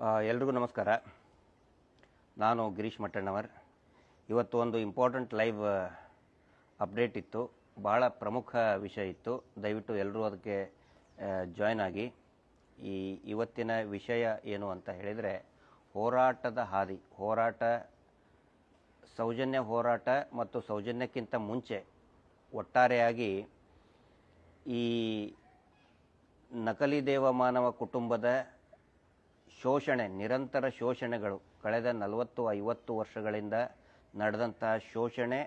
ಎಲ್ರಿಗೂ ನಮಸ್ಕಾರ. ನಾನು ಗಿರೀಶ್ ಮಟ್ಟಣ್ಣವರ್. ಇವತ್ತು ಒಂದು ಇಂಪಾರ್ಟೆಂಟ್ ಲೈವ್ ಅಪ್ಡೇಟ್ ಇತ್ತು. ಭಾಳ ಪ್ರಮುಖ ವಿಷಯ ಇತ್ತು. ದಯವಿಟ್ಟು ಎಲ್ಲರೂ ಅದಕ್ಕೆ ಜಾಯ್ನ್ ಆಗಿ. ಈ ಇವತ್ತಿನ ವಿಷಯ ಏನು ಅಂತ ಹೇಳಿದರೆ, ಹೋರಾಟದ ಹಾದಿ, ಹೋರಾಟ, ಸೌಜನ್ಯ ಹೋರಾಟ ಮತ್ತು ಸೌಜನ್ಯಕ್ಕಿಂತ ಮುಂಚೆ ಒಟ್ಟಾರೆಯಾಗಿ ಈ ನಕಲಿ ದೇವಮಾನವ ಕುಟುಂಬದ ಶೋಷಣೆ, ನಿರಂತರ ಶೋಷಣೆಗಳು ಕಳೆದ ನಲವತ್ತು, ಐವತ್ತು ವರ್ಷಗಳಿಂದ ನಡೆದಂತಹ ಶೋಷಣೆ,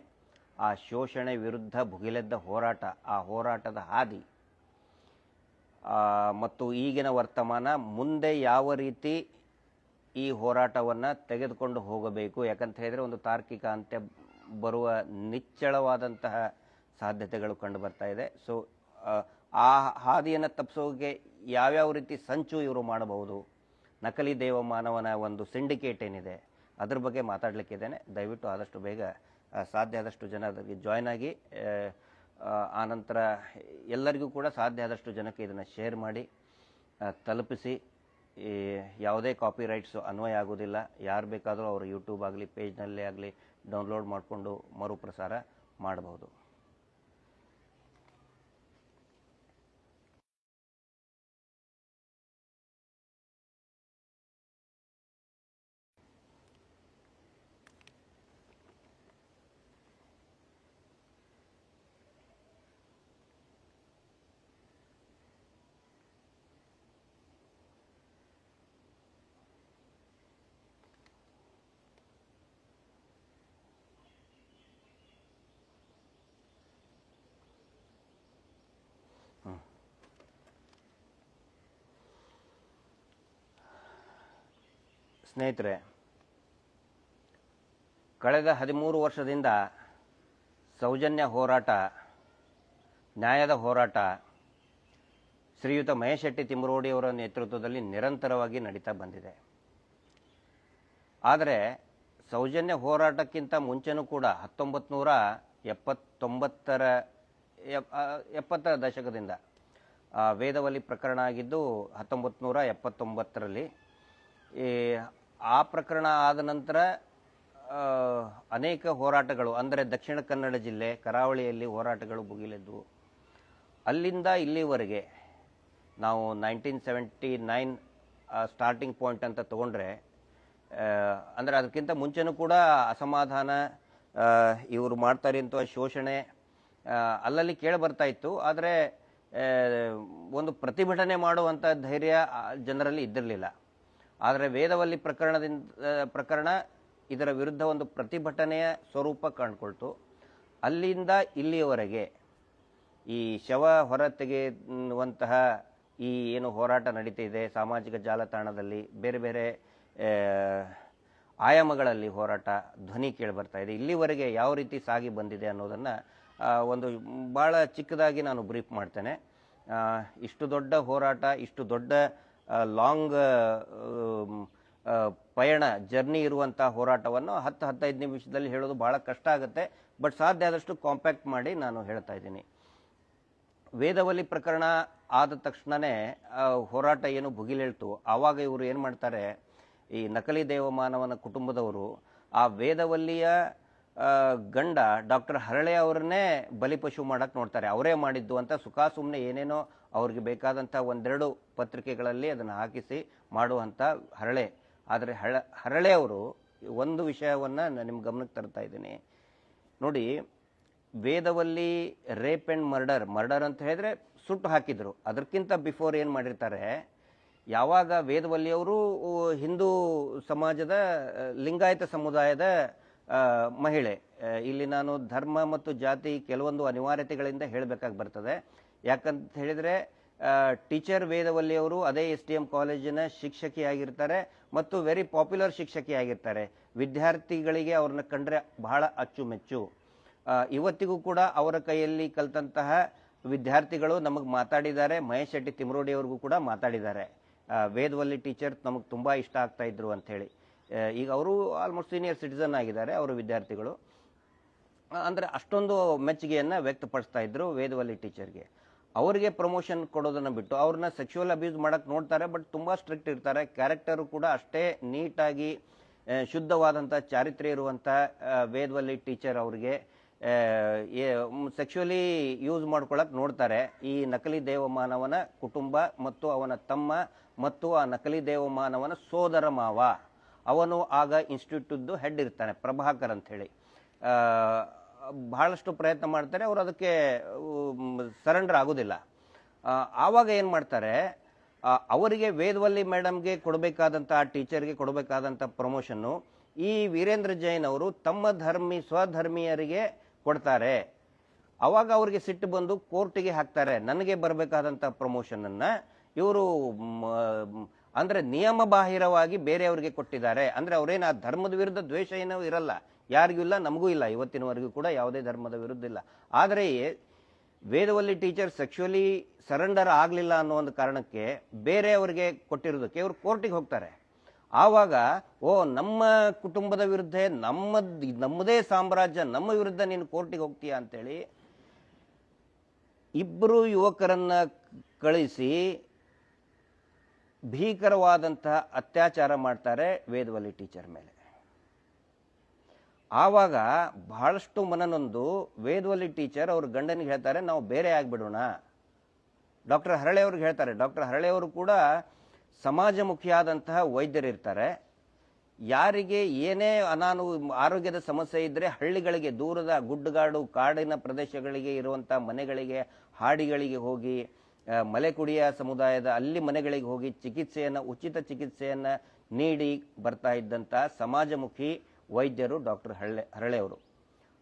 ಆ ಶೋಷಣೆ ವಿರುದ್ಧ ಭುಗಿಲೆದ್ದ ಹೋರಾಟ, ಆ ಹೋರಾಟದ ಹಾದಿ. ಮತ್ತು ಈಗಿನ ವರ್ತಮಾನ ಮುಂದೆ ಯಾವ ರೀತಿ ಈ ಹೋರಾಟವನ್ನು ತೆಗೆದುಕೊಂಡು ಹೋಗಬೇಕು, ಯಾಕಂತ ಹೇಳಿದರೆ ಒಂದು ತಾರ್ಕಿಕ ಅಂತ್ಯ ಬರುವ ನಿಚ್ಚಳವಾದಂತಹ ಸಾಧ್ಯತೆಗಳು ಕಂಡು ಬರ್ತಾ ಇದೆ. ಸೊ ಆ ಹಾದಿಯನ್ನು ತಪ್ಪಿಸೋಕೆ ಯಾವ್ಯಾವ ರೀತಿ ಸಂಚು ಇವರು ಮಾಡಬಹುದು? ನಕಲಿ ದೇವಮಾನವನ ಒಂದು ಸಿಂಡಿಕೇಟ್ ಏನಿದೆ, ಅದ್ರ ಬಗ್ಗೆ ಮಾತಾಡಲಿಕ್ಕಿದ್ದೇನೆ. ದಯವಿಟ್ಟು ಆದಷ್ಟು ಬೇಗ ಸಾಧ್ಯ ಆದಷ್ಟು ಜನ ಅದಕ್ಕೆ ಜಾಯ್ನ್ ಆಗಿ ಆನಂತರ ಎಲ್ಲರಿಗೂ ಕೂಡ ಸಾಧ್ಯ ಆದಷ್ಟು ಜನಕ್ಕೆ ಇದನ್ನು ಶೇರ್ ಮಾಡಿ ತಲುಪಿಸಿ. ಈ, ಯಾವುದೇ ಕಾಪಿ ರೈಟ್ಸು ಅನ್ವಯ ಆಗೋದಿಲ್ಲ ಯಾರು ಬೇಕಾದರೂ ಅವರು ಯೂಟ್ಯೂಬ್ ಆಗಲಿ ಪೇಜ್ನಲ್ಲೇ ಆಗಲಿ ಡೌನ್ಲೋಡ್ ಮಾಡಿಕೊಂಡು ಮರುಪ್ರಸಾರ ಮಾಡಬಹುದು. ಸ್ನೇಹಿತರೆ ಕಳೆದ ಹದಿಮೂರು ವರ್ಷದಿಂದ ಸೌಜನ್ಯ ಹೋರಾಟ ನ್ಯಾಯದ ಹೋರಾಟ ಶ್ರೀಯುತ ಮಹೇಶ್ ಶೆಟ್ಟಿ ತಿಮ್ಮರೋಡಿಯವರ ನೇತೃತ್ವದಲ್ಲಿ ನಿರಂತರವಾಗಿ ನಡೀತಾ ಬಂದಿದೆ. ಆದರೆ ಸೌಜನ್ಯ ಹೋರಾಟಕ್ಕಿಂತ ಮುಂಚೆನೂ ಕೂಡ ಹತ್ತೊಂಬತ್ತು ನೂರ ಎಪ್ಪತ್ತೊಂಬತ್ತರ ಎಪ್ಪತ್ತರ ದಶಕದಿಂದ ಆ, ವೇದವಲ್ಲಿ ಪ್ರಕರಣ ಆಗಿದ್ದು ಹತ್ತೊಂಬತ್ತು ನೂರ ಎಪ್ಪತ್ತೊಂಬತ್ತರಲ್ಲಿ ಈ ಆ ಪ್ರಕರಣ ಆದ ನಂತರ ಅನೇಕ ಹೋರಾಟಗಳು, ಅಂದರೆ ದಕ್ಷಿಣ ಕನ್ನಡ ಜಿಲ್ಲೆ ಕರಾವಳಿಯಲ್ಲಿ ಹೋರಾಟಗಳು ಭುಗಿಲೆದ್ದವು ಅಲ್ಲಿಂದ ಇಲ್ಲಿವರೆಗೆ ನಾವು nineteen seventy nine starting point ಅಂತ ತಗೊಂಡ್ರೆ ಅಂದರೆ ಅದಕ್ಕಿಂತ ಮುಂಚೆನೂ ಕೂಡ ಅಸಮಾಧಾನ ಇವರು ಮಾಡ್ತಾರೆ ಅಂತ ಶೋಷಣೆ ಅಲ್ಲಲ್ಲಿ ಕೇಳಿ ಬರ್ತಾ ಇತ್ತು. ಆದರೆ ಒಂದು ಪ್ರತಿಭಟನೆ ಮಾಡುವಂಥ ಧೈರ್ಯ ಜನರಲ್ಲಿ ಇದ್ದಿರಲಿಲ್ಲ. ಆದರೆ ವೇದವಲ್ಲಿ ಪ್ರಕರಣದಿಂದ ಪ್ರಕರಣ ಇದರ ವಿರುದ್ಧ ಒಂದು ಪ್ರತಿಭಟನೆಯ ಸ್ವರೂಪ ಕಂಡುಕೊಳ್ತು. ಅಲ್ಲಿಂದ ಇಲ್ಲಿಯವರೆಗೆ ಈ ಶವ ಹೊರ ತೆಗೆಯುವಂತಹ ಈ ಏನು ಹೋರಾಟ ನಡೀತಿದೆ, ಸಾಮಾಜಿಕ ಜಾಲತಾಣದಲ್ಲಿ, ಬೇರೆ ಬೇರೆ ಆಯಾಮಗಳಲ್ಲಿ ಹೋರಾಟ, ಧ್ವನಿ ಕೇಳಿ ಬರ್ತಾ ಇದೆ. ಇಲ್ಲಿವರೆಗೆ ಯಾವ ರೀತಿ ಸಾಗಿ ಬಂದಿದೆ ಅನ್ನೋದನ್ನು ಒಂದು ಭಾಳ ಚಿಕ್ಕದಾಗಿ ನಾನು ಬ್ರೀಫ್ ಮಾಡ್ತೇನೆ. ಇಷ್ಟು ದೊಡ್ಡ ಹೋರಾಟ, ಇಷ್ಟು ದೊಡ್ಡ ಲಾಂಗ್ ಪಯಣ ಜರ್ನಿ ಇರುವಂಥ ಹೋರಾಟವನ್ನು ಹತ್ತು ಹತ್ತೈದು ನಿಮಿಷದಲ್ಲಿ ಹೇಳೋದು ಭಾಳ ಕಷ್ಟ ಆಗುತ್ತೆ. ಬಟ್ ಸಾಧ್ಯ ಆದಷ್ಟು ಕಾಂಪ್ಯಾಕ್ಟ್ ಮಾಡಿ ನಾನು ಹೇಳ್ತಾ ಇದ್ದೀನಿ. ವೇದವಲ್ಲಿ ಪ್ರಕರಣ ಆದ ತಕ್ಷಣವೇ ಹೋರಾಟ ಏನು ಭುಗಿಲೇಳ್ತು. ಆವಾಗ ಇವರು ಏನು ಮಾಡ್ತಾರೆ, ಈ ನಕಲಿ ದೇವಮಾನವನ ಕುಟುಂಬದವರು ಆ ವೇದವಲ್ಲಿಯ ಗಂಡ ಡಾಕ್ಟರ್ ಹರಳೆ ಅವರನ್ನೇ ಬಲಿಪಶು ಮಾಡಕ್ಕೆ ನೋಡ್ತಾರೆ. ಅವರೇ ಮಾಡಿದ್ದು ಅಂತ ಸುಖ ಸುಮ್ಮನೆ ಏನೇನೋ ಅವ್ರಿಗೆ ಬೇಕಾದಂಥ ಒಂದೆರಡು ಪತ್ರಿಕೆಗಳಲ್ಲಿ ಅದನ್ನು ಹಾಕಿಸಿ ಮಾಡುವಂಥ ಹರಳೆ. ಆದರೆ ಹಳ, ಹರಳೆ ಅವರು ಒಂದು ವಿಷಯವನ್ನು ನಾನು ನಿಮ್ಮ ಗಮನಕ್ಕೆ ತರ್ತಾ ಇದ್ದೀನಿ. ನೋಡಿ, Vedavalli rape and murder murder ಅಂತ ಹೇಳಿದ್ರೆ ಸುಟ್ಟು ಹಾಕಿದರು. ಅದಕ್ಕಿಂತ ಬಿಫೋರ್ ಏನು ಮಾಡಿರ್ತಾರೆ, ಯಾವಾಗ ವೇದವಲ್ಲಿಯವರು ಹಿಂದೂ ಸಮಾಜದ, ಲಿಂಗಾಯತ ಸಮುದಾಯದ ಮಹಿಳೆ. ಇಲ್ಲಿ ನಾನು ಧರ್ಮ ಮತ್ತು ಜಾತಿ ಕೆಲವೊಂದು ಅನಿವಾರ್ಯತೆಗಳಿಂದ ಹೇಳಬೇಕಾಗಿ ಬರ್ತದೆ. ಯಾಕಂತ ಹೇಳಿದರೆ ಟೀಚರ್ ವೇದವಲ್ಲಿಯವರು ಅದೇ ಎಸ್ ಡಿ ಎಂ ಕಾಲೇಜಿನ ಶಿಕ್ಷಕಿಯಾಗಿರ್ತಾರೆ ಮತ್ತು ವೆರಿ ಪಾಪ್ಯುಲರ್ ಶಿಕ್ಷಕಿಯಾಗಿರ್ತಾರೆ. ವಿದ್ಯಾರ್ಥಿಗಳಿಗೆ ಅವ್ರನ್ನ ಕಂಡ್ರೆ ಬಹಳ ಅಚ್ಚುಮೆಚ್ಚು. ಇವತ್ತಿಗೂ ಕೂಡ ಅವರ ಕೈಯಲ್ಲಿ ಕಲ್ತಂತಹ ವಿದ್ಯಾರ್ಥಿಗಳು ನಮಗೆ ಮಾತಾಡಿದ್ದಾರೆ. ಮಹೇಶ್ ಶೆಟ್ಟಿ ತಿಮ್ರೋಡಿಯವ್ರಿಗೂ ಕೂಡ ಮಾತಾಡಿದ್ದಾರೆ. ವೇದವಲ್ಲಿ ಟೀಚರ್ ನಮಗೆ ತುಂಬ ಇಷ್ಟ ಆಗ್ತಾ ಇದ್ರು ಅಂಥೇಳಿ. ಈಗ ಅವರು ಆಲ್ಮೋಸ್ಟ್ ಸೀನಿಯರ್ ಸಿಟಿಸನ್ ಆಗಿದ್ದಾರೆ, ಅವರು ವಿದ್ಯಾರ್ಥಿಗಳು. ಅಂದರೆ ಅಷ್ಟೊಂದು ಮೆಚ್ಚುಗೆಯನ್ನು ವ್ಯಕ್ತಪಡಿಸ್ತಾ ಇದ್ರು ವೇದವಲ್ಲಿ ಟೀಚರ್ಗೆ ಅವರಿಗೆ ಪ್ರಮೋಷನ್ ಕೊಡೋದನ್ನು ಬಿಟ್ಟು ಅವ್ರನ್ನ ಸೆಕ್ಷುವಲ್ ಅಬ್ಯೂಸ್ ಮಾಡೋಕ್ಕೆ ನೋಡ್ತಾರೆ ಬಟ್ ತುಂಬ ಸ್ಟ್ರಿಕ್ಟ್ ಇರ್ತಾರೆ. ಕ್ಯಾರೆಕ್ಟರು ಕೂಡ ಅಷ್ಟೇ ನೀಟಾಗಿ ಶುದ್ಧವಾದಂಥ ಚಾರಿತ್ರ್ಯ ಇರುವಂಥ ವೇದವಲ್ಲಿ ಟೀಚರ್ ಅವ್ರಿಗೆ ಸೆಕ್ಷುವಲಿ ಯೂಸ್ ಮಾಡ್ಕೊಳಕ್ಕೆ ನೋಡ್ತಾರೆ. ಈ ನಕಲಿ ದೇವಮಾನವನ ಕುಟುಂಬ ಮತ್ತು ಅವನ ತಮ್ಮ ಮತ್ತು ಆ ನಕಲಿ ದೇವಮಾನವನ ಸೋದರ ಮಾವ. ಅವನು ಆಗ ಇನ್ಸ್ಟಿಟ್ಯೂಟ್ದು ಹೆಡ್ ಇರ್ತಾನೆ, ಪ್ರಭಾಕರ್ ಅಂತ ಹೇಳಿ ಬಹಳಷ್ಟು ಪ್ರಯತ್ನ ಮಾಡ್ತಾರೆ, ಅವರು ಅದಕ್ಕೆ ಸರೆಂಡರ್ ಆಗೋದಿಲ್ಲ. ಆವಾಗ ಏನು ಮಾಡ್ತಾರೆ ಅವರಿಗೆ ವೇದವಲ್ಲಿ ಮೇಡಮ್ಗೆ ಕೊಡಬೇಕಾದಂಥ ಟೀಚರ್ಗೆ ಕೊಡಬೇಕಾದಂಥ ಪ್ರಮೋಷನ್ನು ಈ ವೀರೇಂದ್ರ ಜೈನ್ ಅವರು ತಮ್ಮ ಧರ್ಮಿ, ಸ್ವಧರ್ಮೀಯರಿಗೆ ಕೊಡ್ತಾರೆ. ಅವಾಗ ಅವರಿಗೆ ಸಿಟ್ಟು ಬಂದು ಕೋರ್ಟಿಗೆ ಹಾಕ್ತಾರೆ, ನನಗೆ ಬರಬೇಕಾದಂಥ ಪ್ರಮೋಷನನ್ನು ಇವರು ಅಂದ್ರೆ ನಿಯಮ ಬಾಹಿರವಾಗಿ ಬೇರೆಯವರಿಗೆ ಕೊಟ್ಟಿದ್ದಾರೆ. ಅಂದ್ರೆ ಅವರೇನು ಆ ಧರ್ಮದ ವಿರುದ್ಧ ದ್ವೇಷ ಏನೋ ಇರಲ್ಲ. ಯಾರಿಗೂ ಇಲ್ಲ, ನಮಗೂ ಇಲ್ಲ. ಇವತ್ತಿನವರೆಗೂ ಕೂಡ ಯಾವುದೇ ಧರ್ಮದ ವಿರುದ್ಧ ಇಲ್ಲ. ಆದರೆ ವೇದವಲ್ಲಿ ಟೀಚರ್ ಸೆಕ್ಷುವಲಿ ಸರೆಂಡರ್ ಆಗಲಿಲ್ಲ ಅನ್ನೋ ಒಂದು ಕಾರಣಕ್ಕೆ ಬೇರೆಯವರಿಗೆ ಕೊಟ್ಟಿರೋದಕ್ಕೆ ಇವರು ಕೋರ್ಟಿಗೆ ಹೋಗ್ತಾರೆ. ಆವಾಗ, ಓ, ನಮ್ಮ ಕುಟುಂಬದ ವಿರುದ್ಧ ನಮ್ಮ ನಮ್ಮದೇ ಸಾಮ್ರಾಜ್ಯ, ನಮ್ಮ ವಿರುದ್ಧ ನೀನು ಕೋರ್ಟಿಗೆ ಹೋಗ್ತೀಯಾ ಅಂತೇಳಿ ಇಬ್ಬರು ಯುವಕರನ್ನ ಕಳಿಸಿ ಭೀಕರವಾದಂತಹ ಅತ್ಯಾಚಾರ ಮಾಡ್ತಾರೆ ವೇದವಲ್ಲಿ ಟೀಚರ್ ಮೇಲೆ. ಆವಾಗ ಬಹಳಷ್ಟು ಮನನೊಂದು ವೇದವಲ್ಲಿ ಟೀಚರ್ ಅವ್ರ ಗಂಡನಿಗೆ ಹೇಳ್ತಾರೆ, ನಾವು ಬೇರೆ ಆಗಿಬಿಡೋಣ. ಡಾಕ್ಟರ್ ಹರಳೆ ಅವ್ರಿಗೆ ಹೇಳ್ತಾರೆ. ಡಾಕ್ಟರ್ ಹರಳೆ ಅವರು ಕೂಡ ಸಮಾಜಮುಖಿಯಾದಂತಹ ವೈದ್ಯರಿರ್ತಾರೆ. ಯಾರಿಗೆ ಏನೇ ಅನಾನು ಆರೋಗ್ಯದ ಸಮಸ್ಯೆ ಇದ್ದರೆ ಹಳ್ಳಿಗಳಿಗೆ, ದೂರದ ಗುಡ್ಡಗಾಡು ಕಾಡಿನ ಪ್ರದೇಶಗಳಿಗೆ ಇರುವಂಥ ಮನೆಗಳಿಗೆ, ಹಾಡಿಗಳಿಗೆ ಹೋಗಿ ಮಲೆಕುಡಿಯ ಸಮುದಾಯದ ಅಲ್ಲಿ ಮನೆಗಳಿಗೆ ಹೋಗಿ ಚಿಕಿತ್ಸೆಯನ್ನು, ಉಚಿತ ಚಿಕಿತ್ಸೆಯನ್ನು ನೀಡಿ ಬರ್ತಾ ಇದ್ದಂಥ ಸಮಾಜಮುಖಿ ವೈದ್ಯರು ಡಾಕ್ಟರ್ ಹರಳೆ ಹರಳೆಯವರು.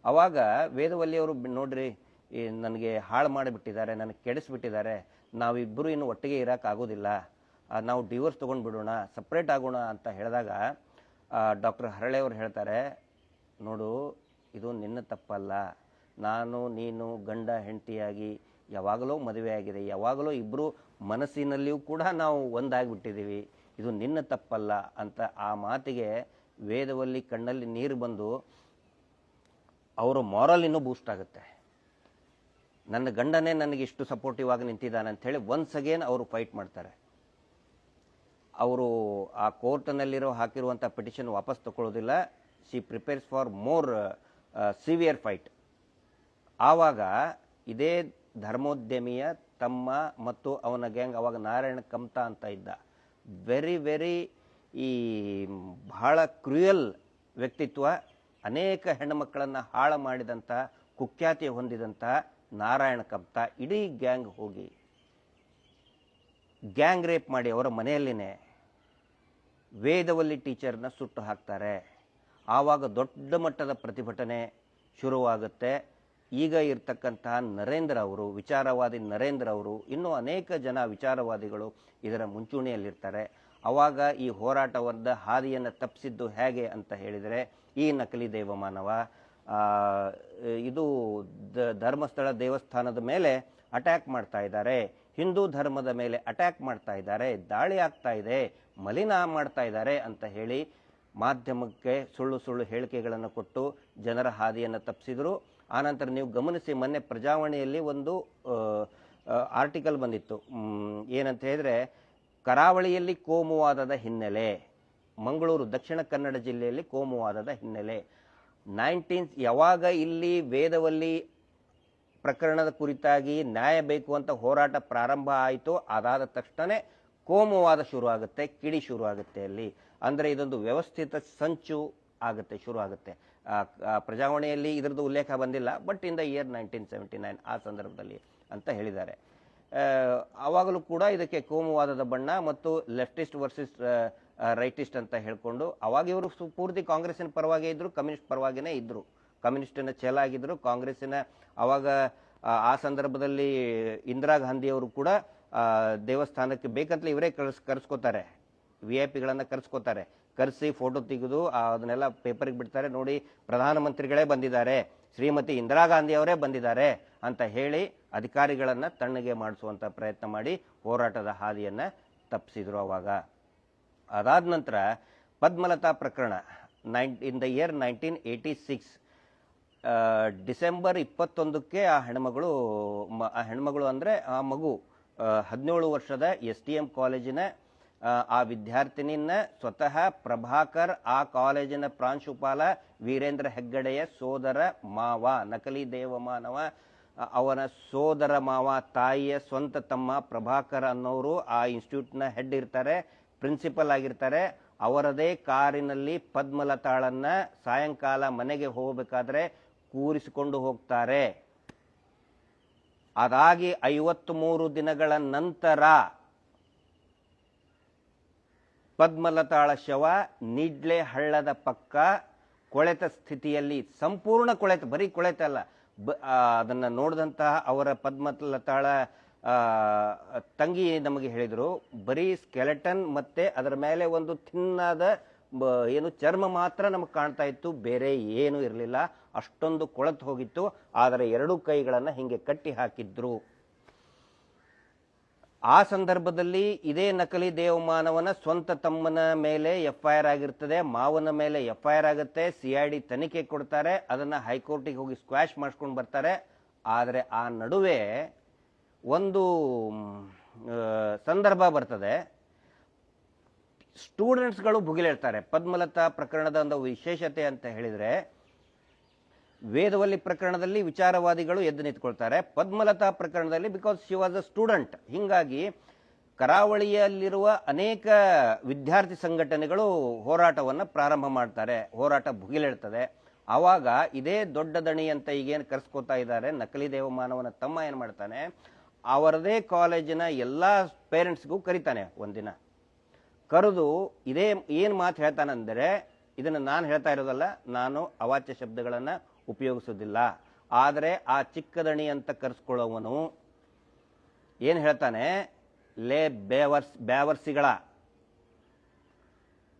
ಅವಾಗ ವೇದವಲ್ಲಿಯವರು ನೋಡ್ರಿ ನನಗೆ ಹಾಳು ಮಾಡಿಬಿಟ್ಟಿದ್ದಾರೆ, ನನಗೆ ಕೆಡಿಸ್ಬಿಟ್ಟಿದ್ದಾರೆ, ನಾವಿಬ್ಬರು ಇನ್ನು ಒಟ್ಟಿಗೆ ಇರೋಕ್ಕಾಗೋದಿಲ್ಲ ನಾವು ಡಿವೋರ್ಸ್ ತೊಗೊಂಡು ಬಿಡೋಣ, ಸಪ್ರೇಟ್ ಆಗೋಣ ಅಂತ ಹೇಳಿದಾಗ ಡಾಕ್ಟರ್ ಹರಳೆಯವರು ಹೇಳ್ತಾರೆ, ನೋಡು, ಇದು ನಿನ್ನ ತಪ್ಪಲ್ಲ, ನಾನು, ನೀನು ಗಂಡ, ಹೆಂಡತಿಯಾಗಿ ಯಾವಾಗಲೂ ಮದುವೆ ಆಗಿದೆ ಯಾವಾಗಲೋ ಇಬ್ಬರು ಮನಸ್ಸಿನಲ್ಲಿಯೂ ಕೂಡ ನಾವು ಒಂದಾಗ್ಬಿಟ್ಟಿದ್ದೀವಿ. ಇದು ನಿನ್ನ ತಪ್ಪಲ್ಲ ಅಂತ ಆ ಮಾತಿಗೆ ವೇದವಲ್ಲಿ ಕಣ್ಣಲ್ಲಿ ನೀರು ಬಂದು ಅವರ ಮಾರಲ್ ಇನ್ನೂ ಬೂಸ್ಟ್ ಆಗುತ್ತೆ. ನನ್ನ ಗಂಡನೇ ನನಗೆ ಇಷ್ಟು ಸಪೋರ್ಟಿವ್ ಆಗಿ ನಿಂತಿದ್ದಾನೆ ಅಂತ ಹೇಳಿ ಒನ್ಸ್ ಅಗೇನ್ ಅವರು ಫೈಟ್ ಮಾಡ್ತಾರೆ. ಅವರು ಆ ಕೋರ್ಟ್ನಲ್ಲಿರೋ ಹಾಕಿರುವಂಥ ಪಿಟಿಷನ್ ವಾಪಸ್ ತಗೊಳ್ಳೋದಿಲ್ಲ she prepares for more severe fight ಆವಾಗ ಇದೇ ಧರ್ಮೋದ್ಯಮಿಯ ತಮ್ಮ ಮತ್ತು ಅವನ ಗ್ಯಾಂಗ್ ಅವಾಗ ನಾರಾಯಣ ಕಮ್ತಾ ಅಂತ ಇದ್ದ. ವೆರಿ ವೆರಿ ಈ ಬಹಳ ಕ್ರೂಯಲ್ ವ್ಯಕ್ತಿತ್ವ, ಅನೇಕ ಹೆಣ್ಣುಮಕ್ಕಳನ್ನು ಹಾಳು ಮಾಡಿದಂಥ ಕುಖ್ಯಾತಿ ಹೊಂದಿದಂಥ ನಾರಾಯಣ ಕಮ್ತ ಇಡೀ ಗ್ಯಾಂಗ್ ಹೋಗಿ. ಗ್ಯಾಂಗ್ ರೇಪ್ ಮಾಡಿ ಅವರ ಮನೆಯಲ್ಲಿನೇ ವೇದವಲ್ಲಿ ಟೀಚರ್ನ ಸುಟ್ಟು ಹಾಕ್ತಾರೆ. ಆವಾಗ ದೊಡ್ಡ ಮಟ್ಟದ ಪ್ರತಿಭಟನೆ ಶುರುವಾಗುತ್ತೆ. ಈಗ ಇರ್ತಕ್ಕಂತಹ ನರೇಂದ್ರ ಅವರು, ವಿಚಾರವಾದಿ ನರೇಂದ್ರ ಅವರು, ಇನ್ನೂ ಅನೇಕ ಜನ ವಿಚಾರವಾದಿಗಳು ಇದರ ಮುಂಚೂಣಿಯಲ್ಲಿರ್ತಾರೆ. ಅವಾಗ ಈ ಹೋರಾಟವಾದ ಹಾದಿಯನ್ನು ತಪ್ಪಿಸಿದ್ದು ಹೇಗೆ ಅಂತ ಹೇಳಿದರೆ, ಈ ನಕಲಿ ದೇವಮಾನವ ಇದು ಧರ್ಮಸ್ಥಳ ದೇವಸ್ಥಾನದ ಮೇಲೆ ಅಟ್ಯಾಕ್ ಮಾಡ್ತಾ ಇದ್ದಾರೆ. ಹಿಂದೂ ಧರ್ಮದ ಮೇಲೆ ಅಟ್ಯಾಕ್ ಮಾಡ್ತಾ ಇದ್ದಾರೆ. ದಾಳಿ ಆಗ್ತಾ ಇದೆ. ಮಲಿನ ಮಾಡ್ತಾ ಇದ್ದಾರೆ ಅಂತ ಹೇಳಿ ಮಾಧ್ಯಮಕ್ಕೆ ಸುಳ್ಳು ಸುಳ್ಳು ಹೇಳಿಕೆಗಳನ್ನು ಕೊಟ್ಟು ಜನರ ಹಾದಿಯನ್ನು ತಪ್ಪಿಸಿದ್ರು ಆನಂತರ ನೀವು ಗಮನಿಸಿ ಮೊನ್ನೆ ಪ್ರಜಾವಾಣಿಯಲ್ಲಿ ಒಂದು ಆರ್ಟಿಕಲ್ ಬಂದಿತ್ತು. ಏನಂತ ಹೇಳಿದ್ರೆ ಕರಾವಳಿಯಲ್ಲಿ ಕೋಮುವಾದದ ಹಿನ್ನೆಲೆ ಮಂಗಳೂರು ದಕ್ಷಿಣ ಕನ್ನಡ ಜಿಲ್ಲೆಯಲ್ಲಿ ಕೋಮುವಾದದ ಹಿನ್ನೆಲೆ. ನೈನ್ಟೀನ್ ಯಾವಾಗ ಇಲ್ಲಿ ವೇದವಲ್ಲಿ ಪ್ರಕರಣದ ಕುರಿತಾಗಿ ನ್ಯಾಯ ಬೇಕು ಅಂತ ಹೋರಾಟ ಪ್ರಾರಂಭ ಆಯಿತು ಅದಾದ ತಕ್ಷಣ ಕೋಮುವಾದ ಶುರು ಆಗುತ್ತೆ ಕಿಡಿ ಶುರು ಆಗುತ್ತೆ ಅಲ್ಲಿ. ಅಂದರೆ ಇದೊಂದು ವ್ಯವಸ್ಥಿತ ಸಂಚು ಆಗುತ್ತೆ ಶುರು ಆಗುತ್ತೆ ಆ, ಆ ಪ್ರಜಾವಾಣಿಯಲ್ಲಿ ಇದರದ್ದು ಉಲ್ಲೇಖ ಬಂದಿಲ್ಲ but in the year nineteen seventy nine ಆ ಸಂದರ್ಭದಲ್ಲಿ ಅಂತ ಹೇಳಿದ್ದಾರೆ. ಆವಾಗಲೂ ಕೂಡ ಇದಕ್ಕೆ ಕೋಮುವಾದದ ಬಣ್ಣ ಮತ್ತು ಲೆಫ್ಟಿಸ್ಟ್ ವರ್ಸಸ್ ರೈಟಿಸ್ಟ್ ಅಂತ ಹೇಳಿಕೊಂಡು ಅವಾಗ ಇವರು ಪೂರ್ತಿ ಕಾಂಗ್ರೆಸ್ಸಿನ ಪರವಾಗಿ ಇದ್ದರು ಕಮ್ಯುನಿಸ್ಟ್ ಪರವಾಗಿನೇ ಇದ್ದರು ಕಮ್ಯುನಿಸ್ಟಿನ ಛಲ ಕಾಂಗ್ರೆಸ್ಸಿನ ಅವಾಗ ಆ, ಆ ಸಂದರ್ಭದಲ್ಲಿ ಇಂದಿರಾ ಗಾಂಧಿಯವರು ಕೂಡ ದೇವಸ್ಥಾನಕ್ಕೆ ಬೇಕಂತಲೇ ಇವರೇ ಕರ್ಸ್ ಕರೆಸ್ಕೋತಾರೆ. V I ಪಿಗಳನ್ನು ಕರೆಸ್ಕೋತಾರೆ. ಕರೆಸಿ ಫೋಟೋ ತೆಗೆದು ಅದನ್ನೆಲ್ಲ ಪೇಪರ್ಗೆ ಬಿಡ್ತಾರೆ. ನೋಡಿ, ಪ್ರಧಾನಮಂತ್ರಿಗಳೇ ಬಂದಿದ್ದಾರೆ. ಶ್ರೀಮತಿ ಇಂದಿರಾ ಗಾಂಧಿ ಅವರೇ ಬಂದಿದ್ದಾರೆ ಅಂತ ಹೇಳಿ ಅಧಿಕಾರಿಗಳನ್ನ ತಣ್ಣಗೆ ಮಾಡಿಸುವಂತ ಪ್ರಯತ್ನ ಮಾಡಿ ಹೋರಾಟದ ಹಾದಿಯನ್ನ ತಪ್ಪಿಸಿದ್ರು ಅವಾಗ. ಅದಾದ ನಂತರ ಪದ್ಮಲತಾ ಪ್ರಕರಣ nine in the year nineteen eighty six December ಇಪ್ಪತ್ತೊಂದಕ್ಕೆ ಆ ಹೆಣ್ಮಗಳು ಆ ಹೆಣ್ಮಗಳು ಅಂದರೆ ಆ ಮಗು ಹದಿನೇಳು ವರ್ಷದ ಎಸ್ ಡಿ ಎಂ ಕಾಲೇಜಿನ ಆ, ವಿದ್ಯಾರ್ಥಿನಿಯನ್ನ ಸ್ವತಃ ಪ್ರಭಾಕರ್ ಆ ಕಾಲೇಜಿನ ಪ್ರಾಂಶುಪಾಲ ವೀರೇಂದ್ರ ಹೆಗ್ಗಡೆಯ ಸೋದರ ಮಾವ ನಕಲಿ ದೇವಮಾನವ ಮಾನವ ಅವನ ಸೋದರ ಮಾವ ತಾಯಿಯ ಸ್ವಂತ ತಮ್ಮ ಪ್ರಭಾಕರ್ ಅನ್ನೋರು ಆ ಇನ್ಸ್ಟಿಟ್ಯೂಟ್ನ ಹೆಡ್ ಇರ್ತಾರೆ ಪ್ರಿನ್ಸಿಪಲ್ ಆಗಿರ್ತಾರೆ. ಅವರದೇ ಕಾರಿನಲ್ಲಿ ಪದ್ಮಲತಾಳನ್ನ ಸಾಯಂಕಾಲ ಮನೆಗೆ ಹೋಗಬೇಕಾದ್ರೆ ಕೂರಿಸಿಕೊಂಡು ಹೋಗ್ತಾರೆ. ಅದಾಗಿ ಐವತ್ಮೂರು ದಿನಗಳ ನಂತರ ಪದ್ಮಲತಾಳ ಶವ ನಿಡ್ಲೆ ಹಳ್ಳದ ಪಕ್ಕ, ಕೊಳೆತ ಸ್ಥಿತಿಯಲ್ಲಿ ಸಂಪೂರ್ಣ ಕೊಳೆತ, ಬರೀ ಕೊಳೆತ ಅಲ್ಲ, ಬ ಅದನ್ನು ನೋಡಿದಂತಹ ಅವರ ಪದ್ಮಲತಾಳ ತಂಗಿ ನಮಗೆ ಹೇಳಿದರು, ಬರೀ ಸ್ಕೆಲೆಟನ್ ಮತ್ತು ಅದರ ಮೇಲೆ ಒಂದು ತಿನ್ನಾದ ಏನು ಚರ್ಮ ಮಾತ್ರ ನಮಗೆ ಕಾಣ್ತಾ ಇತ್ತು, ಬೇರೆ ಏನೂ ಇರಲಿಲ್ಲ, ಅಷ್ಟೊಂದು ಕೊಳೆತು ಹೋಗಿತ್ತು, ಆದರೆ ಎರಡೂ ಕೈಗಳನ್ನು ಹಿಂಗೆ ಕಟ್ಟಿ ಹಾಕಿದ್ರು. ಆ ಸಂದರ್ಭದಲ್ಲಿ ಇದೇ ನಕಲಿ ದೇವಮಾನವನ ಸ್ವಂತ ತಮ್ಮನ ಮೇಲೆ ಎಫ್ ಐ ಆರ್ ಆಗಿರ್ತದೆ, ಮಾವನ ಮೇಲೆ ಎಫ್ ಐ ಆರ್ ಆಗುತ್ತೆ, ಸಿ ಐ ಡಿ ತನಿಖೆ ಕೊಡ್ತಾರೆ, ಅದನ್ನು ಹೈಕೋರ್ಟಿಗೆ ಹೋಗಿ ಸ್ಕ್ವಾಶ್ ಮಾಡಿಸ್ಕೊಂಡು ಬರ್ತಾರೆ. ಆದರೆ ಆ ನಡುವೆ ಒಂದು ಸಂದರ್ಭ ಬರ್ತದೆ. ಸ್ಟೂಡೆಂಟ್ಸ್ಗಳು ಭುಗಿಲೇಳ್ತಾರೆ. ಪದ್ಮಲತಾ ಪ್ರಕರಣದ ಒಂದು ವಿಶೇಷತೆ ಅಂತ ಹೇಳಿದ್ರೆ ವೇದವಲ್ಲಿ ಪ್ರಕರಣದಲ್ಲಿ ವಿಚಾರವಾದಿಗಳು ಎದ್ದು ನಿಂತ್ಕೊಳ್ತಾರೆ. ಪದ್ಮಲತಾ ಪ್ರಕರಣದಲ್ಲಿ because she was a student ಹಿಂಗಾಗಿ ಕರಾವಳಿಯಲ್ಲಿರುವ ಅನೇಕ ವಿದ್ಯಾರ್ಥಿ ಸಂಘಟನೆಗಳು ಹೋರಾಟವನ್ನು ಪ್ರಾರಂಭ ಮಾಡ್ತಾರೆ. ಹೋರಾಟ ಭುಗಿಲೇಳ್ತದೆ. ಆವಾಗ ಇದೇ ದೊಡ್ಡ ದಣಿ ಅಂತ ಈಗೇನು ಕರೆಸ್ಕೋತಾ ಇದ್ದಾರೆ. ನಕಲಿ ದೇವಮಾನವನ ತಮ್ಮ ಏನು ಮಾಡ್ತಾನೆ? ಅವರದೇ ಕಾಲೇಜಿನ ಎಲ್ಲ ಪೇರೆಂಟ್ಸ್ಗೂ ಕರಿತಾನೆ ಒಂದಿನ. ಕರೆದು ಇದೇ ಏನು ಮಾತು ಹೇಳ್ತಾನಂದರೆ, ಇದನ್ನು ನಾನು ಹೇಳ್ತಾ ಇರೋದಲ್ಲ, ನಾನು ಅವಾಚ್ಯ ಶಬ್ದಗಳನ್ನು ಉಪಯೋಗಿಸೋದಿಲ್ಲ. ಆದರೆ ಆ ಚಿಕ್ಕದಣಿ ಅಂತ ಕರೆಸ್ಕೊಳ್ಳೋವನು ಏನು ಹೇಳ್ತಾನೆ? ಲೇ ಬೇವರ್ಸ್ ಬ್ಯಾವರ್ಸಿಗಳ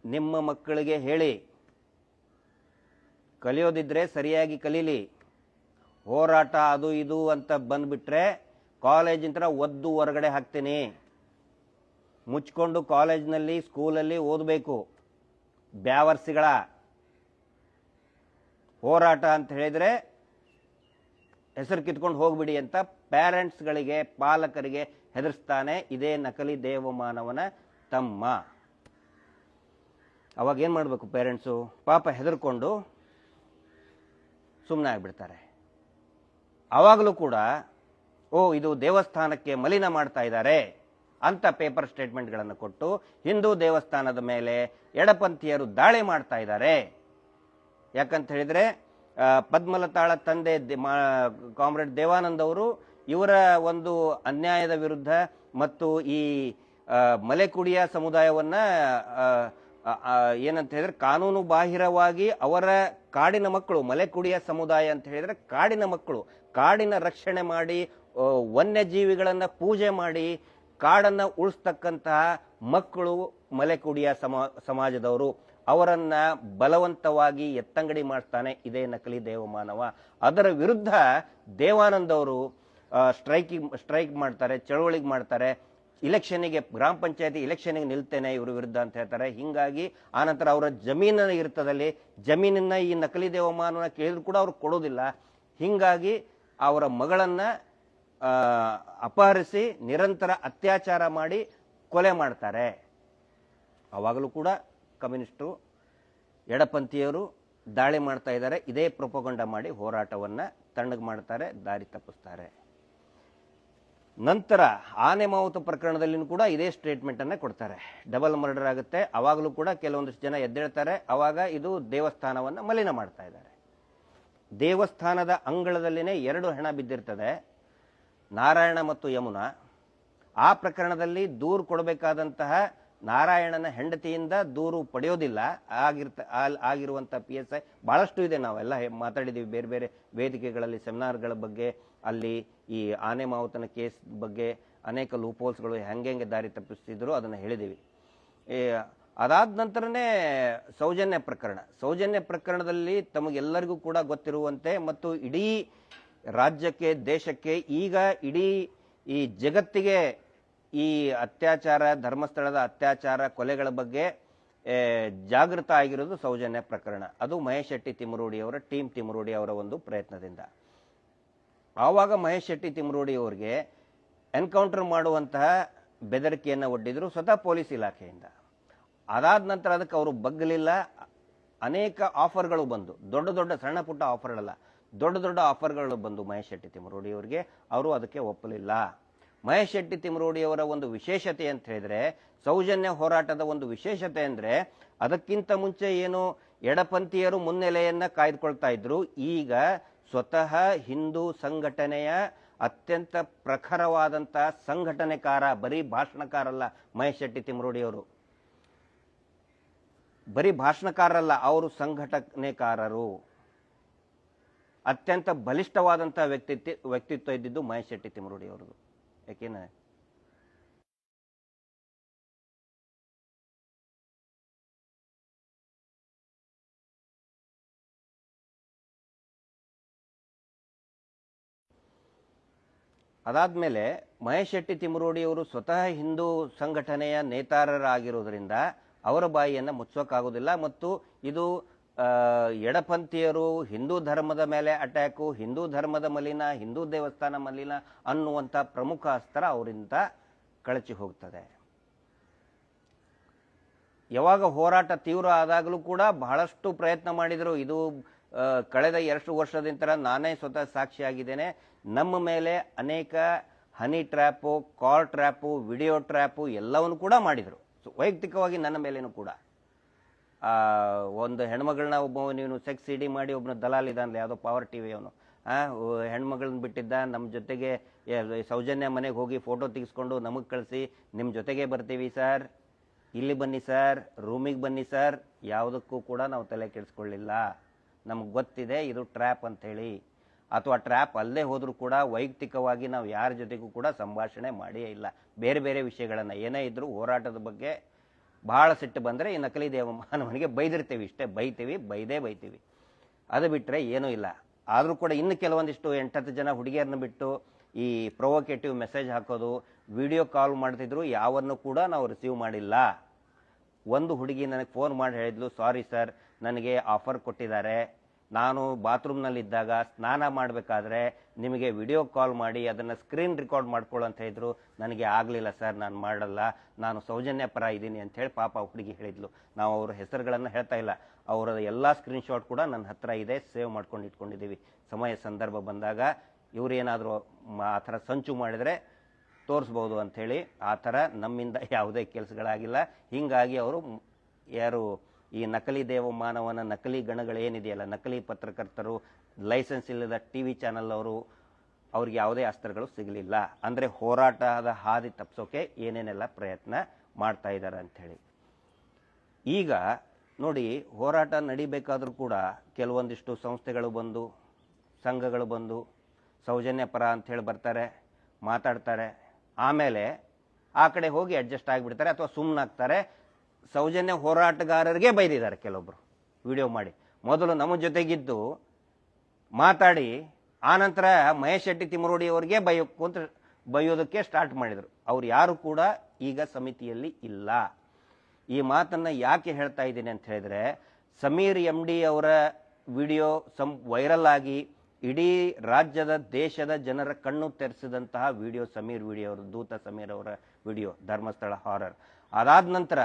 ನಿಮ್ಮ ಮಕ್ಕಳಿಗೆ ಹೇಳಿ. ಕಲಿಯೋದಿದ್ರೆ ಸರಿಯಾಗಿ ಕಲೀಲಿ. ಹೋರಾಟ ಅದು ಇದು ಅಂತ ಬಂದ್ಬಿಟ್ರೆ ಕಾಲೇಜಿಂದ ಒದ್ದು ಹೊರಗಡೆ ಹಾಕ್ತೀನಿ. ಮುಚ್ಕೊಂಡು ಕಾಲೇಜ್ನಲ್ಲಿ, ಸ್ಕೂಲಲ್ಲಿ ಓದಬೇಕು. ಬ್ಯಾವರ್ಸಿಗಳ ಹೋರಾಟ ಅಂತ ಹೇಳಿದರೆ ಹೆಸರು ಕಿತ್ಕೊಂಡು ಹೋಗ್ಬಿಡಿ ಅಂತ ಪ್ಯಾರೆಂಟ್ಸ್ಗಳಿಗೆ, ಪಾಲಕರಿಗೆ ಹೆದರ್ಸ್ತಾನೆ ಇದೇ ನಕಲಿ ದೇವಮಾನವನ ತಮ್ಮ. ಅವಾಗ ಏನು ಮಾಡಬೇಕು ಪೇರೆಂಟ್ಸು ಪಾಪ ಹೆದರ್ಕೊಂಡು ಸುಮ್ಮನೆ ಆಗಿಬಿಡ್ತಾರೆ. ಆವಾಗಲೂ ಕೂಡ, ಓ, ಇದು ದೇವಸ್ಥಾನಕ್ಕೆ ಮಲಿನ ಮಾಡ್ತಾ ಇದ್ದಾರೆ ಅಂತ ಪೇಪರ್ ಸ್ಟೇಟ್ಮೆಂಟ್ಗಳನ್ನು ಕೊಟ್ಟು ಹಿಂದೂ ದೇವಸ್ಥಾನದ ಮೇಲೆ ಎಡಪಂಥೀಯರು ದಾಳಿ ಮಾಡ್ತಾ ಇದ್ದಾರೆ. ಯಾಕಂತ ಹೇಳಿದ್ರೆ ಪದ್ಮಲತಾಳ ತಂದೆ ಕಾಮ್ರೇಡ್ ದೇವಾನಂದ್ ಅವರು ಇವರ ಒಂದು ಅನ್ಯಾಯದ ವಿರುದ್ಧ ಮತ್ತು ಈ ಮಲೆಕುಡಿಯ ಸಮುದಾಯವನ್ನ ಏನಂತ ಹೇಳಿದ್ರೆ ಕಾನೂನು ಬಾಹಿರವಾಗಿ ಅವರ ಕಾಡಿನ ಮಕ್ಕಳು, ಮಲೆಕುಡಿಯ ಸಮುದಾಯ ಅಂತ ಹೇಳಿದ್ರೆ ಕಾಡಿನ ಮಕ್ಕಳು, ಕಾಡಿನ ರಕ್ಷಣೆ ಮಾಡಿ ವನ್ಯಜೀವಿಗಳನ್ನ ಪೂಜೆ ಮಾಡಿ, ಕಾಡನ್ನ ಉಳಿಸ್ತಕ್ಕಂತಹ ಮಕ್ಕಳು ಮಲೆಕುಡಿಯ ಸಮ, ಸಮಾಜದವರು. ಅವರನ್ನ ಬಲವಂತವಾಗಿ ಎತ್ತಂಗಡಿ ಮಾಡ್ತಾನೆ ಇದೇ ನಕಲಿ ದೇವಮಾನವ. ಅದರ ವಿರುದ್ಧ ದೇವಾನಂದ್ ಅವರು ಸ್ಟ್ರೈಕಿಂಗ್ ಸ್ಟ್ರೈಕ್ ಮಾಡ್ತಾರೆ, ಚಳವಳಿಗೆ ಮಾಡ್ತಾರೆ. ಇಲೆಕ್ಷನಿಗೆ ಗ್ರಾಮ ಪಂಚಾಯತಿ ಇಲೆಕ್ಷನ್ಗೆ ನಿಲ್ತೇನೆ ಇವ್ರ ವಿರುದ್ಧ ಅಂತ ಹೇಳ್ತಾರೆ. ಹಿಂಗಾಗಿ ಆನಂತರ ಅವರ ಜಮೀನ ಇರ್ತದಲ್ಲಿ ಜಮೀನನ್ನ ಈ ನಕಲಿ ದೇವಮಾನವನ್ನ ಕೇಳಿದ್ರು ಕೂಡ ಅವ್ರು ಕೊಡೋದಿಲ್ಲ. ಹಿಂಗಾಗಿ ಅವರ ಮಗಳನ್ನ ಅಪಹರಿಸಿ ನಿರಂತರ ಅತ್ಯಾಚಾರ ಮಾಡಿ ಕೊಲೆ ಮಾಡ್ತಾರೆ. ಅವಾಗಲೂ ಕೂಡ ಕಮ್ಯುನಿಸ್ಟರು ಎಡಪಂಥೀಯರು ದಾಳಿ ಮಾಡ್ತಾ ಇದ್ದಾರೆ, ಇದೇ ಪ್ರೊಪಗೊಂಡ ಮಾಡಿ ಹೋರಾಟವನ್ನು ತಣ್ಣಗೆ ಮಾಡ್ತಾರೆ, ದಾರಿ ತಪ್ಪಿಸ್ತಾರೆ. ನಂತರ ಆನೆ ಮಾವುತ ಪ್ರಕರಣದಲ್ಲಿನೂ ಕೂಡ ಇದೇ ಸ್ಟೇಟ್ಮೆಂಟನ್ನು ಕೊಡ್ತಾರೆ. ಡಬಲ್ ಮರ್ಡರ್ ಆಗುತ್ತೆ, ಅವಾಗಲೂ ಕೂಡ ಕೆಲವೊಂದಿಷ್ಟು ಜನ ಎದ್ದೇಳ್ತಾರೆ ಆವಾಗ ಇದು ದೇವಸ್ಥಾನವನ್ನು ಮಲಿನ ಮಾಡ್ತಾ ಇದ್ದಾರೆ. ದೇವಸ್ಥಾನದ ಅಂಗಳದಲ್ಲಿನೇ ಎರಡು ಹೆಣ ಬಿದ್ದಿರ್ತದೆ, ನಾರಾಯಣ ಮತ್ತು ಯಮುನಾ. ಆ ಪ್ರಕರಣದಲ್ಲಿ ದೂರು ಕೊಡಬೇಕಾದಂತಹ ನಾರಾಯಣನ ಹೆಂಡತಿಯಿಂದ ದೂರು ಪಡೆಯೋದಿಲ್ಲ. ಆಗಿರ್ತ ಆಗಿರುವಂಥ ಪಿ ಎಸ್ ಐ ಭಾಳಷ್ಟು ಇದೆ. ನಾವೆಲ್ಲ ಮಾತಾಡಿದ್ದೀವಿ ಬೇರೆ ಬೇರೆ ವೇದಿಕೆಗಳಲ್ಲಿ, ಸೆಮಿನಾರ್ಗಳ ಬಗ್ಗೆ, ಅಲ್ಲಿ ಈ ಆನೆ ಮಾವುತನ ಕೇಸ್ ಬಗ್ಗೆ ಅನೇಕ ಲೂಪೋಲ್ಸ್ಗಳು ಹೆಂಗೆ ಹೆಂಗೆ ದಾರಿ ತಪ್ಪಿಸ್ತಿದ್ರು ಅದನ್ನು ಹೇಳಿದ್ದೀವಿ ಅದಾದ ನಂತರನೇ ಸೌಜನ್ಯ ಪ್ರಕರಣ. ಸೌಜನ್ಯ ಪ್ರಕರಣದಲ್ಲಿ ತಮಗೆಲ್ಲರಿಗೂ ಕೂಡ ಗೊತ್ತಿರುವಂತೆ ಮತ್ತು ಇಡೀ ರಾಜ್ಯಕ್ಕೆ, ದೇಶಕ್ಕೆ ಈಗ ಇಡೀ ಈ ಜಗತ್ತಿಗೆ ಈ ಅತ್ಯಾಚಾರ, ಧರ್ಮಸ್ಥಳದ ಅತ್ಯಾಚಾರ ಕೊಲೆಗಳ ಬಗ್ಗೆ ಜಾಗೃತ ಆಗಿರೋದು ಸೌಜನ್ಯ ಪ್ರಕರಣ. ಅದು ಮಹೇಶ್ ಶೆಟ್ಟಿ ತಿಮರೋಡಿ ಅವರ ಟೀಮ್ ತಿಮರೋಡಿ ಅವರ ಒಂದು ಪ್ರಯತ್ನದಿಂದ. ಆವಾಗ ಮಹೇಶ್ ಶೆಟ್ಟಿ ತಿಮರೋಡಿ ಅವರಿಗೆ ಎನ್ಕೌಂಟರ್ ಮಾಡುವಂತಹ ಬೆದರಿಕೆಯನ್ನು ಒಡ್ಡಿದ್ರು ಸ್ವತಃ ಪೊಲೀಸ್ ಇಲಾಖೆಯಿಂದ. ಅದಾದ ನಂತರ ಅದಕ್ಕೆ ಅವರು ಬಗ್ಗಲಿಲ್ಲ ಅನೇಕ ಆಫರ್ಗಳು ಬಂದು, ದೊಡ್ಡ ದೊಡ್ಡ ಸಣ್ಣ ಪುಟ್ಟ ಆಫರ್ಗಳಲ್ಲ, ದೊಡ್ಡ ದೊಡ್ಡ ಆಫರ್ಗಳು ಬಂದು ಮಹೇಶ್ ಶೆಟ್ಟಿ ತಿಮರೋಡಿ ಅವರಿಗೆ. ಅವರು ಅದಕ್ಕೆ ಒಪ್ಪಲಿಲ್ಲ. ಮಹೇಶ್ ಶೆಟ್ಟಿ ತಿಮರೋಡಿಯವರ ಒಂದು ವಿಶೇಷತೆ ಅಂತ ಹೇಳಿದ್ರೆ, ಸೌಜನ್ಯ ಹೋರಾಟದ ಒಂದು ವಿಶೇಷತೆ ಅಂದ್ರೆ, ಅದಕ್ಕಿಂತ ಮುಂಚೆ ಏನು ಎಡಪಂಥೀಯರು ಮುನ್ನೆಲೆಯನ್ನ ಕಾಯ್ದುಕೊಳ್ತಾ ಇದ್ರು, ಈಗ ಸ್ವತಃ ಹಿಂದೂ ಸಂಘಟನೆಯ ಅತ್ಯಂತ ಪ್ರಖರವಾದಂತಹ ಸಂಘಟನೆಕಾರ, ಬರೀ ಭಾಷಣಕಾರಲ್ಲ ಮಹೇಶ್ ಶೆಟ್ಟಿ ತಿಮರೋಡಿಯವರು. ಬರೀ ಭಾಷಣಕಾರರಲ್ಲ, ಅವರು ಸಂಘಟನೆಕಾರರು. ಅತ್ಯಂತ ಬಲಿಷ್ಠವಾದಂತಹ ವ್ಯಕ್ತಿತ್ವ ವ್ಯಕ್ತಿತ್ವ ಇದ್ದಿದ್ದು ಮಹೇಶ್ ಶೆಟ್ಟಿ ತಿಮರೋಡಿ ಅವರದು ಯಾಕೆನ ಅದಾದ್ಮೇಲೆ ಮಹೇಶ್ ಶೆಟ್ಟಿ ತಿಮರೋಡಿಯವರು ಸ್ವತಃ ಹಿಂದೂ ಸಂಘಟನೆಯ ನೇತಾರರಾಗಿರುವುದರಿಂದ ಅವರ ಬಾಯಿಯನ್ನು ಮುಚ್ಚೋಕ್ಕಾಗೋದಿಲ್ಲ ಮತ್ತು ಇದು ಎಡಪಂಥೀಯರು ಹಿಂದೂ ಧರ್ಮದ ಮೇಲೆ ಅಟ್ಯಾಕು, ಹಿಂದೂ ಧರ್ಮದ ಮಲಿನ, ಹಿಂದೂ ದೇವಸ್ಥಾನ ಮಲಿನ ಅನ್ನುವಂಥ ಪ್ರಮುಖ ಅಸ್ತ್ರ ಅವರಿಂದ ಕಳಚಿ ಹೋಗ್ತದೆ. ಯಾವಾಗ ಹೋರಾಟ ತೀವ್ರ ಆದಾಗಲೂ ಕೂಡ ಬಹಳಷ್ಟು ಪ್ರಯತ್ನ ಮಾಡಿದರು. ಇದು ಕಳೆದ ಎರಡು ವರ್ಷದಿಂದ ನಾನೇ ಸ್ವತಃ ಸಾಕ್ಷಿಯಾಗಿದ್ದೇನೆ. ನಮ್ಮ ಮೇಲೆ ಅನೇಕ honey trap call trap, video trap ಎಲ್ಲವನ್ನು ಕೂಡ ಮಾಡಿದರು. ವೈಯಕ್ತಿಕವಾಗಿ ನನ್ನ ಮೇಲೇನು ಕೂಡ. ಒಂದು ಹೆಣ್ಮಗಳನ್ನ ಒಬ್ಬ ನೀವು ಸೆಕ್ಸ್ ಇಡಿ ಮಾಡಿ ಒಬ್ಬನ ದಲಾಲ್ ಇದ್ದಾನಲ್ಲ ಯಾವುದೋ ಪವರ್ ಟಿ ವಿ ಅವನು. ಹೆಣ್ಮಗಳನ್ನ ಬಿಟ್ಟಿದ್ದ ನಮ್ಮ ಜೊತೆಗೆ ಸೌಜನ್ಯ ಮನೆಗೆ ಹೋಗಿ ಫೋಟೋ ತೆಗೆಸ್ಕೊಂಡು ನಮಗೆ ಕಳಿಸಿ ನಿಮ್ಮ ಜೊತೆಗೆ ಬರ್ತೀವಿ ಸರ್. ಇಲ್ಲಿ ಬನ್ನಿ ಸರ್ ರೂಮಿಗೆ ಬನ್ನಿ ಸರ್. ಯಾವುದಕ್ಕೂ ಕೂಡ ನಾವು ತಲೆ ಕೆಡಿಸ್ಕೊಳ್ಳಿಲ್ಲ. ನಮ್ಗೆ ಗೊತ್ತಿದೆ ಇದು ಟ್ರ್ಯಾಪ್ ಅಂತೇಳಿ ಅಥವಾ ಟ್ರ್ಯಾಪ್ ಅಲ್ಲದೆ ಹೋದರೂ ಕೂಡ ವೈಯಕ್ತಿಕವಾಗಿ ನಾವು ಯಾರ ಜೊತೆಗೂ ಕೂಡ ಸಂಭಾಷಣೆ ಮಾಡಿಯೇ ಇಲ್ಲ. ಬೇರೆ ಬೇರೆ ವಿಷಯಗಳನ್ನು ಏನೇ ಇದ್ದರೂ ಹೋರಾಟದ ಬಗ್ಗೆ ಬಹಳ ಸಿಟ್ಟು ಬಂದರೆ ಈ ನಕಲಿ ದೇವಮಾನವನಿಗೆ ಬೈದಿರ್ತೀವಿ ಇಷ್ಟೇ, ಬೈತೀವಿ, ಬೈದೇ ಬೈತೀವಿ. ಅದು ಬಿಟ್ಟರೆ ಏನೂ ಇಲ್ಲ. ಆದರೂ ಕೂಡ ಇನ್ನು ಕೆಲವೊಂದಿಷ್ಟು ಎಂಟತ್ತು ಜನ ಹುಡುಗಿಯರನ್ನ ಬಿಟ್ಟು ಈ ಪ್ರೊವೊಕೇಟಿವ್ ಮೆಸೇಜ್ ಹಾಕೋದು ವಿಡಿಯೋ ಕಾಲ್ ಮಾಡ್ತಿದ್ರು, ಯಾವನ್ನು ಕೂಡ ನಾವು ರಿಸೀವ್ ಮಾಡಿಲ್ಲ. ಒಂದು ಹುಡುಗಿ ನನಗೆ ಫೋನ್ ಮಾಡಿ ಹೇಳಿದ್ಲು ಸಾರಿ ಸರ್ ನನಗೆ ಆಫರ್ ಕೊಟ್ಟಿದ್ದಾರೆ. ನಾನು ಬಾತ್ರೂಮ್ನಲ್ಲಿದ್ದಾಗ ಸ್ನಾನ ಮಾಡಬೇಕಾದ್ರೆ ನಿಮಗೆ ವಿಡಿಯೋ ಕಾಲ್ ಮಾಡಿ ಅದನ್ನು ಸ್ಕ್ರೀನ್ ರೆಕಾರ್ಡ್ ಮಾಡ್ಕೊಳ್ಳೋ ಅಂತ ಹೇಳಿದ್ರು. ನನಗೆ ಆಗಲಿಲ್ಲ ಸರ್, ನಾನು ಮಾಡಲ್ಲ. ನಾನು ಸೌಜನ್ಯ ಪರ ಇದ್ದೀನಿ ಅಂಥೇಳಿ ಪಾಪ ಹುಡುಗಿ ಹೇಳಿದ್ಲು. ನಾವು ಅವ್ರ ಹೆಸರುಗಳನ್ನು ಹೇಳ್ತಾ ಇಲ್ಲ. ಅವರ ಎಲ್ಲ ಸ್ಕ್ರೀನ್ಶಾಟ್ ಕೂಡ ನನ್ನ ಹತ್ರ ಇದೆ ಸೇವ್ ಮಾಡ್ಕೊಂಡು ಇಟ್ಕೊಂಡಿದ್ದೀವಿ. ಸಮಯ ಸಂದರ್ಭ ಬಂದಾಗ ಇವರೇನಾದರೂ ಆ ಥರ ಸಂಚು ಮಾಡಿದರೆ ತೋರಿಸ್ಬೋದು ಅಂಥೇಳಿ ಆ ಥರ ನಮ್ಮಿಂದ ಯಾವುದೇ ಕೆಲಸಗಳಾಗಿಲ್ಲ. ಹೀಗಾಗಿ ಅವರು ಯಾರು ಈ ನಕಲಿ ದೇವಮಾನವನ ನಕಲಿ ಗಣಗಳೇನಿದೆಯಲ್ಲ, ನಕಲಿ ಪತ್ರಕರ್ತರು, ಲೈಸೆನ್ಸ್ ಇಲ್ಲದ ಟಿ ವಿ ಚಾನಲ್ ಅವರು, ಅವ್ರಿಗೆ ಯಾವುದೇ ಅಸ್ತ್ರಗಳು ಸಿಗಲಿಲ್ಲ. ಅಂದರೆ ಹೋರಾಟದ ಹಾದಿ ತಪ್ಪಿಸೋಕೆ ಏನೇನೆಲ್ಲ ಪ್ರಯತ್ನ ಮಾಡ್ತಾ ಇದ್ದಾರೆ ಅಂಥೇಳಿ. ಈಗ ನೋಡಿ, ಹೋರಾಟ ನಡಿಬೇಕಾದರೂ ಕೂಡ ಕೆಲವೊಂದಿಷ್ಟು ಸಂಸ್ಥೆಗಳು ಬಂದು, ಸಂಘಗಳು ಬಂದು ಸೌಜನ್ಯ ಪರ ಅಂಥೇಳಿ ಬರ್ತಾರೆ, ಮಾತಾಡ್ತಾರೆ. ಆಮೇಲೆ ಆ ಕಡೆ ಹೋಗಿ ಅಡ್ಜಸ್ಟ್ ಆಗಿಬಿಡ್ತಾರೆ ಅಥವಾ ಸುಮ್ಮನಾಗ್ತಾರೆ ಸೌಜನ್ಯ ಹೋರಾಟಗಾರರಿಗೆ ಬೈದಿದ್ದಾರೆ ಕೆಲವೊಬ್ಬರು ವಿಡಿಯೋ ಮಾಡಿ. ಮೊದಲು ನಮ್ಮ ಜೊತೆಗಿದ್ದು ಮಾತಾಡಿ ಆನಂತರ ಮಹೇಶ್ ಶೆಟ್ಟಿ ತಿಮರೋಡಿ ಅವರಿಗೆ ಬೈಯೋಕು ಅಂತ ಬೈಯೋದಕ್ಕೆ ಸ್ಟಾರ್ಟ್ ಮಾಡಿದರು. ಅವ್ರು ಯಾರು ಕೂಡ ಈಗ ಸಮಿತಿಯಲ್ಲಿ ಇಲ್ಲ. ಈ ಮಾತನ್ನು ಯಾಕೆ ಹೇಳ್ತಾ ಇದ್ದೀನಿ ಅಂತ ಹೇಳಿದ್ರೆ, ಸಮೀರ್ ಎಂ ಡಿ ಅವರ ವಿಡಿಯೋ ಸಂ, ವೈರಲ್ ಆಗಿ ಇಡೀ ರಾಜ್ಯದ, ದೇಶದ ಜನರ ಕಣ್ಣು ತೆರೆಸಿದಂತಹ ವಿಡಿಯೋ, ಸಮೀರ್ ವಿಡಿಯೋ ಅವರು ದೂತ ಸಮೀರ್ ಅವರ ವಿಡಿಯೋ, ಧರ್ಮಸ್ಥಳ ಹಾರರ್. ಅದಾದ ನಂತರ